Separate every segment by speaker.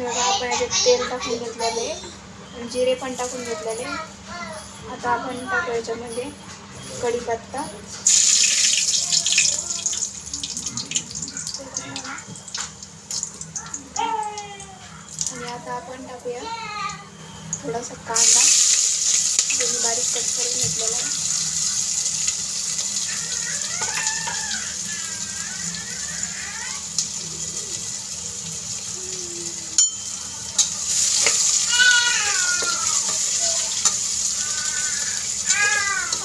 Speaker 1: हे आपण याच्यात तेल टाकून घेतलेले जिरे पण टाकून घेतलेले आता आपण टाकू याच्यामध्ये कढीपत्ता. आणि आता आपण टाकूया थोडासा कांदा. बारीक कट करून घेतलेला आहे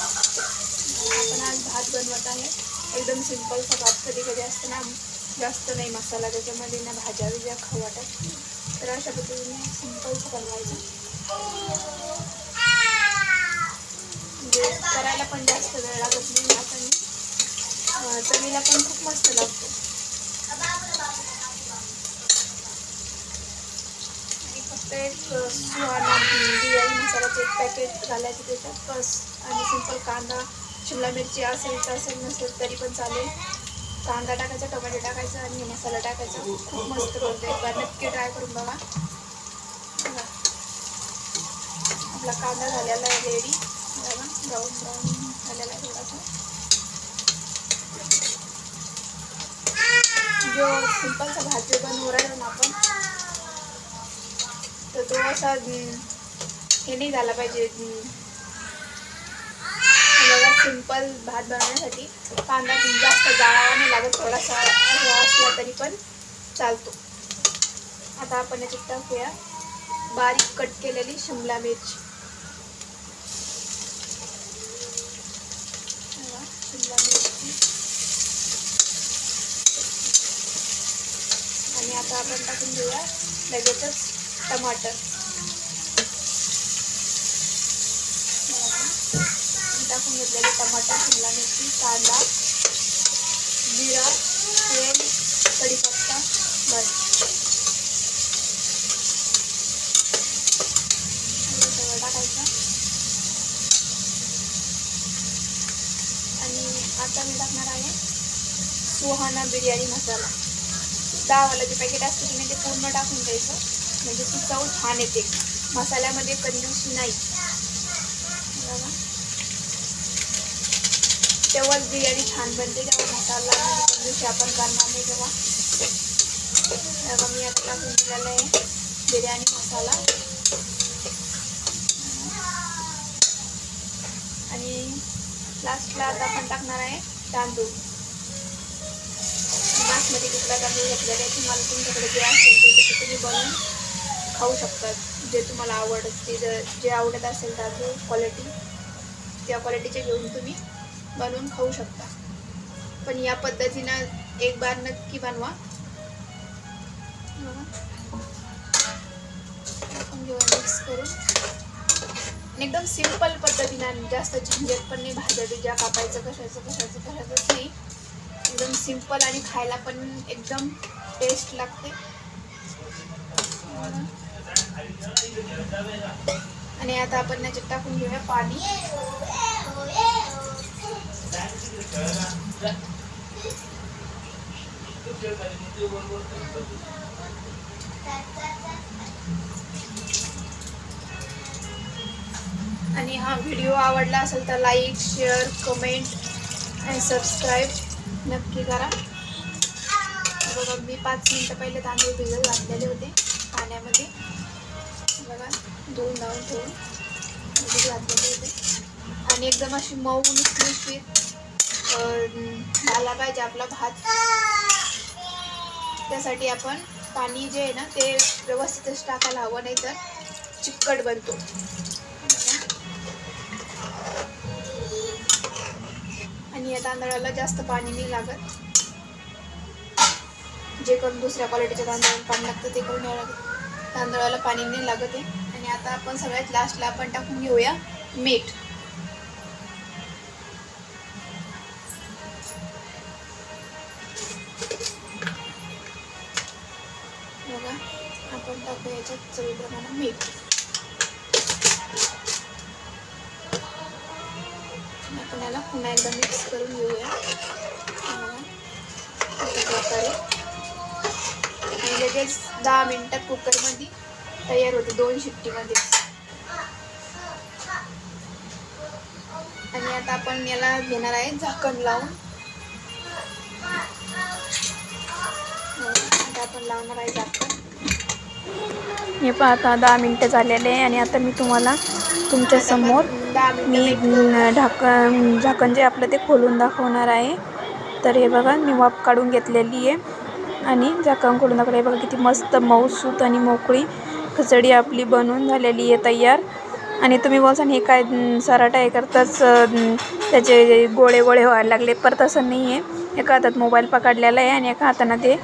Speaker 1: आपण आज भात बनवत आहे एकदम सिंपलचा भात कधी कधी असतं ना जास्त नाही मसाला त्याच्यामध्ये ना भाज्या बिज्या खाऊ वाटत तर अशा पद्धतीने सिंपलचं बनवायचं म्हणजे करायला पण जास्त वेळ लागत नाही भात आणि चवीला पण खूप मस्त लागतो. आणि फक्त एक अं, सुहाना बिर्याणी मसाल्याचं एक पॅकेट घालायचं त्याच्यात बस. आणि सिंपल कांदा शिमला मिरची असेल तर असेल नसेल तरी पण चालेल. कांदा टाकायचा टोमॅटो टाकायचा आणि मसाला टाकायचा. खूप मस्त बनतो एकदा नक्की ट्राय करून बघा. आपला कांदा झालेला आहे रेडी बघा ब्राऊन ब्राऊन झालेला आहे थोडासा. जो सिंपलचा भाजी जो बनवू ना आपण तर तो असा हे नाही झाला पाहिजे. सिंपल भात बनवण्यासाठी कांदा जास्त जाळावा नाही लागत थोडासा असला तरी पण चालतो. आता आपण याच्यात टाकूया. बारीक कट केलेली शिमला मिरची. शिमला मिरची. आणि आता आपण टाकून घेऊया लगेचच टमाटर. टाकून घेतलेले टमाटर शिमला मिरची कांदा जिरा तेल कढीपत्ता बस. सगळं टाकायचं. आणि आता मी टाकणार आहे सुहाना बिर्याणी मसाला. दहावाला जे पॅकेट असतं की नाही ते पूर्ण टाकून द्यायचं म्हणजे ती चव छान येते. मसाल्यामध्ये कंजूसी नाही बघा तेव्हाच बिर्याणी छान बनते जेव्हा मसाला आणि आपण करणार नाही तेव्हा. तेव्हा मी आता टाकून दिलेला आहे बिर्याणी मसाला. आणि लास्टला आता आपण टाकणार आहे तांदूळ. बासमती कुठला तांदूळ घेतलेला आहे तुम्हाला तुमच्याकडे जे असेल ते तसं तुम्ही बनवून खाऊ शकतात जे तुम्हाला आवडते जर जे आवडत असेल तांदूळ क्वालिटी त्या क्वालिटीचे घेऊन तुम्ही बनवून खाऊ शकता. पण या पद्धतीनं एक बार नक्की बनवा. आपण मिक्स करून एकदम सिंपल पद्धतीनं जास्त झंझट पण नाही भाज्या बिज्या कापायचं कशाचं कशाचं कशाचंच नाही. एकदम सिंपल आणि खायला पण एकदम टेस्ट लागते. आणि आता आपण याच्यात टाकून घेऊया पाणी. आणि हा व्हिडिओ आवडला असेल तर लाईक शेअर कमेंट आणि सबस्क्राईब नक्की करा. बघा मी पाच मिनटं पहिले तांदूळ भिजत घातलेले होते पाण्यामध्ये. बघा धुवून धावून ठेवून भिजत घातलेले होते. आणि एकदम अशी मऊ निसनिशीत झाला पाहिजे आपला भात. त्यासाठी आपण पाणी जे आहे ना ते व्यवस्थितच टाकायला हवं नाही तर चिकट बनतो. आणि या तांदळाला जास्त पाणी नाही लागत. जे करून दुसऱ्या क्वालिटीच्या तांदळाला पाणी लागतं ते करून घ्यावं लागतं. तांदळाला पाणी नाही लागत आहे. आणि आता आपण सगळ्यात लास्टला आपण टाकून घेऊया मीठ टाकू याच्यात चवीप्रमाणे मीठ. आपण याला पुन्हा एकदा मिक्स करून घेऊया. प्रकारे. आणि
Speaker 2: लगेच दहा मिनिटात कुकरमध्ये तयार होते दोन शिट्टीमध्ये. आणि आता आपण याला घेणार आहे झाकण लावून. आता आपण लावणार आहे झाकण. हे पाहता दहा मिनटं झालेले आहे आणि आता मी तुम्हाला तुमच्यासमोर मी ढाकण झाकण जे आपलं ते खोलून दाखवणार आहे. तर हे बघा मी वाफ काढून घेतलेली आहे आणि झाकण खोलून दाखवलं. हे बघा किती मस्त मऊसूत आणि मोकळी खिचडी आपली बनवून झालेली आहे तयार. आणि तुम्ही बोलसान हे काय सराटा हे करताच त्याचे गोळे गोळे व्हायला लागले. पर तसं नाही आहे एका हातात मोबाईल पकडलेला आहे आणि एका हातानं ते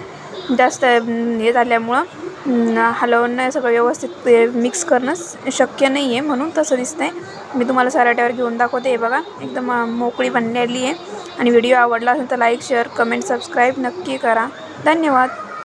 Speaker 2: जास्त हे झाल्यामुळं हलवणं सगळं व्यवस्थित ते मिक्स करणं शक्य नाही आहे म्हणून तसं दिसतंय. मी तुम्हाला सराट्यावर घेऊन दाखवते हे बघा. एकदम मोकळी बनलेली आहे. आणि व्हिडिओ आवडला असेल तर लाईक शेअर कमेंट सबस्क्राईब नक्की करा. धन्यवाद.